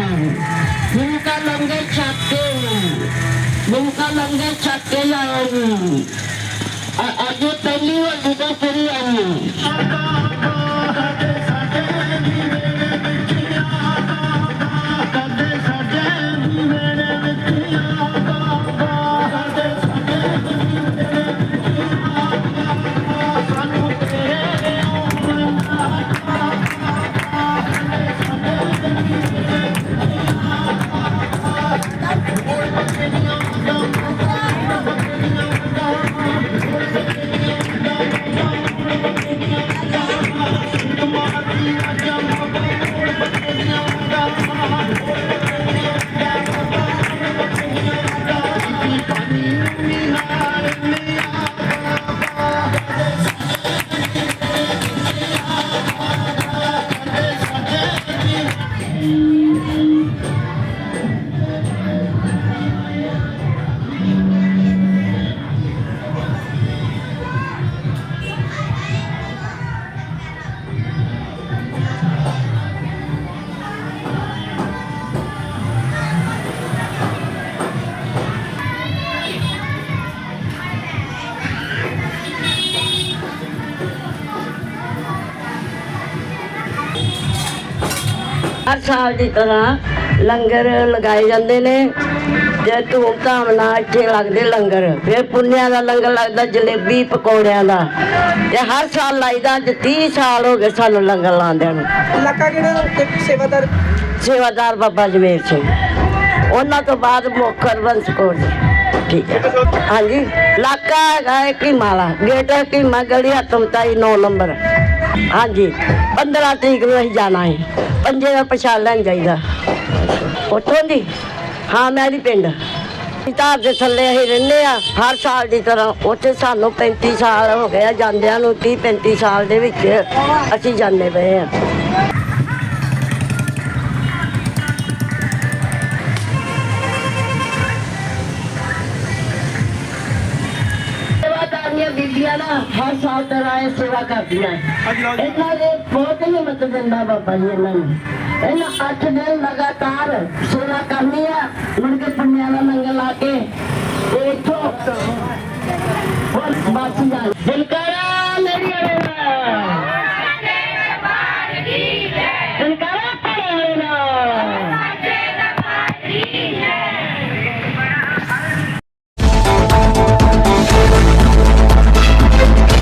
भूखा लंगे छाके भूखा लंगे छाके लाओ अजय पहली वो दुबई पूरी आई ਹਰ ਸਾਲ ਦੀ ਤਰ੍ਹਾਂ ਲੰਗਰ ਲਗਾਏ ਜਾਂਦੇ ਨੇ। ਜੇ ਧੂਮ-ਧਾਮ ਨਾਲ ਇੱਥੇ ਲੱਗਦੇ ਲੰਗਰ ਫਿਰ ਪੁੰਨਿਆਂ ਦਾ ਲੰਗਰ ਲੱਗਦਾ ਜਲੇਬੀ ਪਕੌੜਿਆਂ ਦਾ। ਤੇ ਹਰ ਸਾਲ ਲਾਈਦਾ ਅੱਜ 30 ਸਾਲ ਹੋ ਗਏ ਸਾਨੂੰ ਲੰਗਰ ਲਾਉਂਦਿਆਂ ਨੂੰ। ਇਲਾਕਾ ਕਿਹੜਾ ਤੇ ਸੇਵਾਦਾਰ? ਸੇਵਾਦਾਰ ਬਾਬਾ ਜਮੇਰ ਸਿੰਘ। ਉਹਨਾਂ ਤੋਂ ਬਾਅਦ ਮੁਖਰ ਬੰਸ ਕੌਰ ਜੀ। ਠੀਕ ਹੈ। ਹਾਂਜੀ। ਇਲਾਕਾ ਹੈਗਾ ਹੈ ਕਿ ਮਾਲਾ ਗੇਟ ਹੈ ਕਿ ਗਲੀ ਹਤਮਤਾਈ 9 ਨੰਬਰ। ਹਾਂਜੀ। 15 ਤਰੀਕ ਨੂੰ ਅਸੀਂ ਜਾਣਾ ਹੈ ਪੰਜੇ ਦਾ ਪ੍ਰਸ਼ਾਦ ਲੈਣ ਜਾਈਦਾ। ਉੱਥੋਂ ਦੀ? ਹਾਂ, ਮੈਂ ਦੀ ਪਿੰਡ। ਧਾਰ ਦੇ ਥੱਲੇ ਅਸੀਂ ਰਹਿੰਦੇ ਆ। ਹਰ ਸਾਲ ਦੀ ਤਰ੍ਹਾਂ ਉੱਥੇ ਸਾਨੂੰ 35 ਸਾਲ ਹੋ ਗਏ ਆ, ਜਾਂਦਿਆਂ ਨੂੰ 30 35 ਸਾਲ ਦੇ ਵਿੱਚ ਅਸੀਂ ਜਾਂਦੇ ਪਏ ਆ। ਬੀਬੀਆਂ ਨਾ ਹਰ ਸਾਲ ਇਹ ਸੇਵਾ ਕਰਦੀਆਂ ਇਹਨਾਂ ਦੇ ਬਹੁਤ ਹੀ ਮਦਦ ਦਿੰਦਾ ਬਾਬਾ ਜੀ ਇਹਨਾਂ ਨੂੰ। ਇਹਨਾਂ 8 ਦਿਨ ਲਗਾਤਾਰ ਸੇਵਾ ਕਰਨੀ ਆ ਮੁੜ ਕੇ ਪੁੰਨਿਆਂ ਦਾ ਲੰਗਰ ਲਾ ਕੇ ਇੱਥੋਂ ਹੁਣ ਬਾਕੀ ਜਾ। ਦਿਲਕਾਰਾ